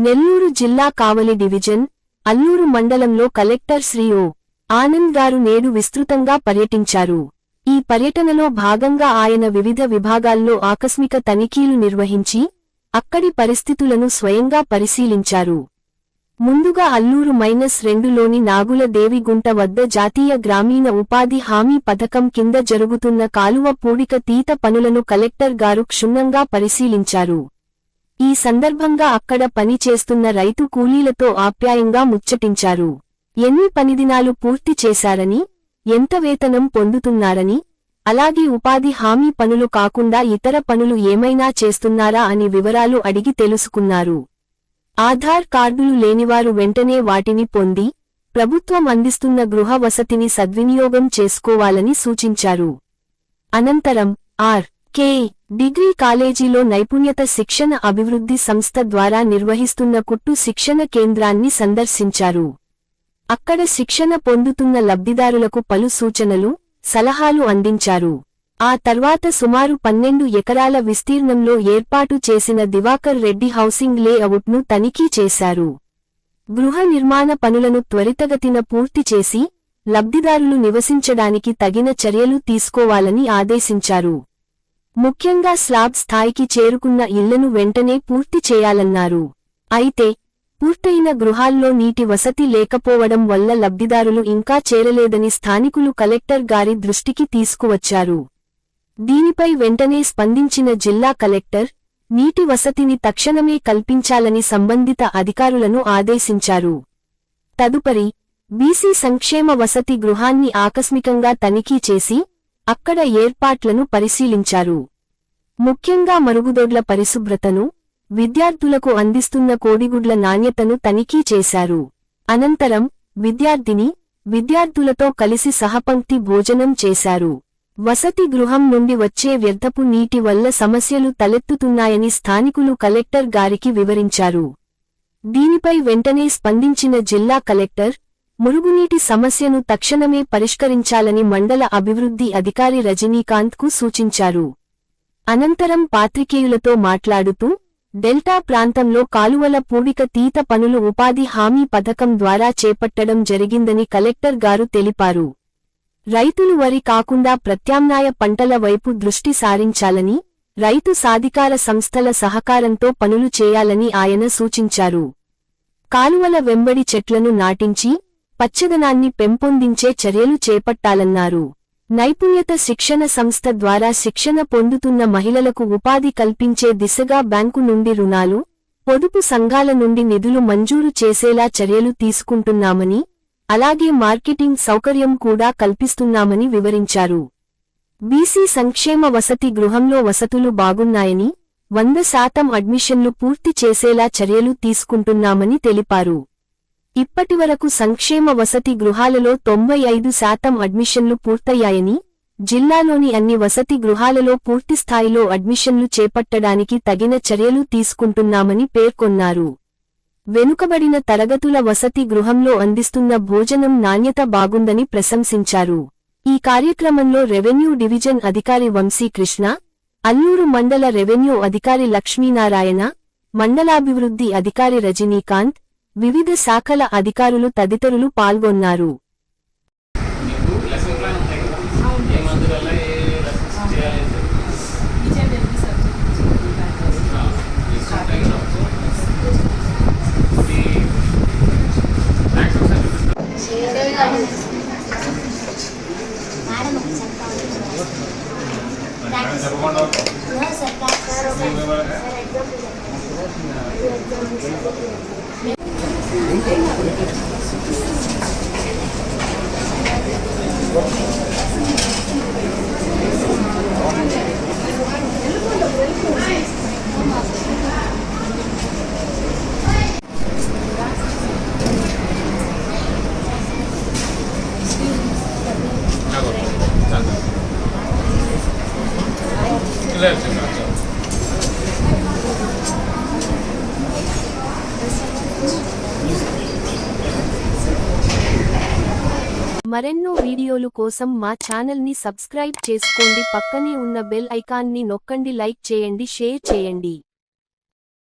నెల్లూరు జిల్లా కావలి డివిజన్ అల్లూరు మండలంలో కలెక్టర్ శ్రీ ఓ. ఆనంద్ గారు నేడు విస్తృతంగా పర్యటించారు. ఈ పర్యటనలో భాగంగా ఆయన వివిధ విభాగాల్లో ఆకస్మిక తనిఖీలు నిర్వహించి అక్కడి పరిస్థితులను స్వయంగా పరిశీలించారు. ముందుగా అల్లూరు మైనస్ రెండులోని నాగుల దేవిగుంట వద్ద జాతీయ గ్రామీణ ఉపాధి హామీ పథకం కింద జరుగుతున్న కాలువ పూడిక తీత పనులను కలెక్టర్ గారు క్షుణ్ణంగా పరిశీలించారు. ఈ సందర్భంగా అక్కడ పని చేస్తున్న రైతు కూలీలతో ఆప్యాయంగా ముచ్చటించారు. ఎన్ని పనిదినాలు పూర్తి చేశారని ఎంత వేతనం పొందుతున్నారని అలాగే ఉపాధి హామీ పనులు కాకుండా ఇతర పనులు ఏమైనా చేస్తున్నారా అని వివరాలు అడిగి తెలుసుకున్నారు. ఆధార్ కార్డులు లేనివారు వెంటనే వాటిని పొంది ప్రభుత్వం అందిస్తున్న గృహ వసతిని సద్వినియోగం చేసుకోవాలని సూచించారు. అనంతరం ఆర్. కే. డిగ్రీ కాలేజీలో నైపుణ్యత శిక్షణ అభివృద్ధి సంస్థ ద్వారా నిర్వహిస్తున్న కుట్టు శిక్షణ కేంద్రాన్ని సందర్శించారు. అక్కడ శిక్షణ పొందుతున్న లబ్ధిదారులకు పలు సూచనలు సలహాలు అందించారు. ఆ తర్వాత సుమారు పన్నెండు ఎకరాల విస్తీర్ణంలో ఏర్పాటు చేసిన దివాకర్ రెడ్డి హౌసింగ్ లేఅవుట్ను తనిఖీ చేశారు. గృహ నిర్మాణ పనులను త్వరితగతిన పూర్తి చేసి లబ్ధిదారులు నివసించడానికి తగిన చర్యలు తీసుకోవాలని ఆదేశించారు. ముఖ్యంగా స్లాబ్ స్థాయికి చేరుకున్న ఇళ్ళను వెంటనే పూర్తి చేయాలన్నారు. అయితే పూర్తయిన గృహాల్లో నీటి వసతి లేకపోవడం వల్ల లబ్ధిదారులు ఇంకా చేరలేదని స్థానికులు కలెక్టర్ గారి దృష్టికి తీసుకువచ్చారు. దీనిపై వెంటనే స్పందించిన జిల్లా కలెక్టర్ నీటి వసతిని తక్షణమే కల్పించాలని సంబంధిత అధికారులను ఆదేశించారు. తదుపరి బీసీ సంక్షేమ వసతి గృహాన్ని ఆకస్మికంగా తనిఖీ చేసి అక్కడ ఏర్పాట్లను పరిశీలించారు. ముఖ్యంగా మరుగుదొడ్ల పరిశుభ్రతను విద్యార్థులకు అందిస్తున్న కోడిగుడ్ల నాణ్యతను తనిఖీ చేశారు. అనంతరం విద్యార్థిని విద్యార్థులతో కలిసి సహపంక్తి భోజనం చేశారు. వసతి గృహం నుండి వచ్చే వ్యర్థపు నీటి వల్ల సమస్యలు తలెత్తుతున్నాయని స్థానికులు కలెక్టర్ గారికి వివరించారు. దీనిపై వెంటనే స్పందించిన జిల్లా కలెక్టర్ మురుగునీటి సమస్యను తక్షణమే పరిష్కరించాలని మండల అభివృద్ధి అధికారి రజనీకాంత్కు సూచించారు. అనంతరం పాత్రికేయులతో మాట్లాడుతూ డెల్టా ప్రాంతంలో కాలువల పూడిక తీత పనులు ఉపాధి హామీ పథకం ద్వారా చేపట్టడం జరిగిందని కలెక్టర్ గారు తెలిపారు. రైతులు వరి కాకుండా ప్రత్యామ్నాయ పంటల వైపు దృష్టి సారించాలని రైతు సాధికార సంస్థల సహకారంతో పనులు చేయాలని ఆయన సూచించారు. కాలువల వెంబడి చెట్లను నాటించి పచ్చదనాన్ని పెంపొందించే చర్యలు చేపట్టాలన్నారు. నైపుణ్యత శిక్షణ సంస్థ ద్వారా శిక్షణ పొందుతున్న మహిళలకు ఉపాధి కల్పించే దిశగా బ్యాంకు నుండి రుణాలు పొదుపు సంఘాల నుండి నిధులు మంజూరు చేసేలా చర్యలు తీసుకుంటున్నామని అలాగే మార్కెటింగ్ సౌకర్యం కూడా కల్పిస్తున్నామని వివరించారు. బీసీ సంక్షేమ వసతి గృహంలో వసతులు బాగున్నాయని వంద శాతం అడ్మిషన్లు పూర్తి చేసేలా చర్యలు తీసుకుంటున్నామని తెలిపారు. ఇప్పటివరకు సంక్షేమ వసతి గృహాలలో తొంభై ఐదు శాతం అడ్మిషన్లు పూర్తయ్యాయని జిల్లాలోని అన్ని వసతి గృహాలలో పూర్తిస్థాయిలో అడ్మిషన్లు చేపట్టడానికి తగిన చర్యలు తీసుకుంటున్నామని పేర్కొన్నారు. వెనుకబడిన తరగతుల వసతి గృహంలో అందిస్తున్న భోజనం నాణ్యత బాగుందని ప్రశంసించారు. ఈ కార్యక్రమంలో రెవెన్యూ డివిజన్ అధికారి వంశీకృష్ణ అల్లూరు మండల రెవెన్యూ అధికారి లక్ష్మీనారాయణ మండలాభివృద్ధి అధికారి రజనీకాంత్ వివిధ శాఖల అధికారులు తదితరులు పాల్గొన్నారు. చెప్పకుండా మీ వివరంగా మరెన్నో వీడియోలు కోసం మా ఛానల్ని సబ్స్క్రైబ్ చేసుకోండి. పక్కనే ఉన్న బెల్ ఐకాన్ని నొక్కండి. లైక్ చేయండి. షేర్ చేయండి.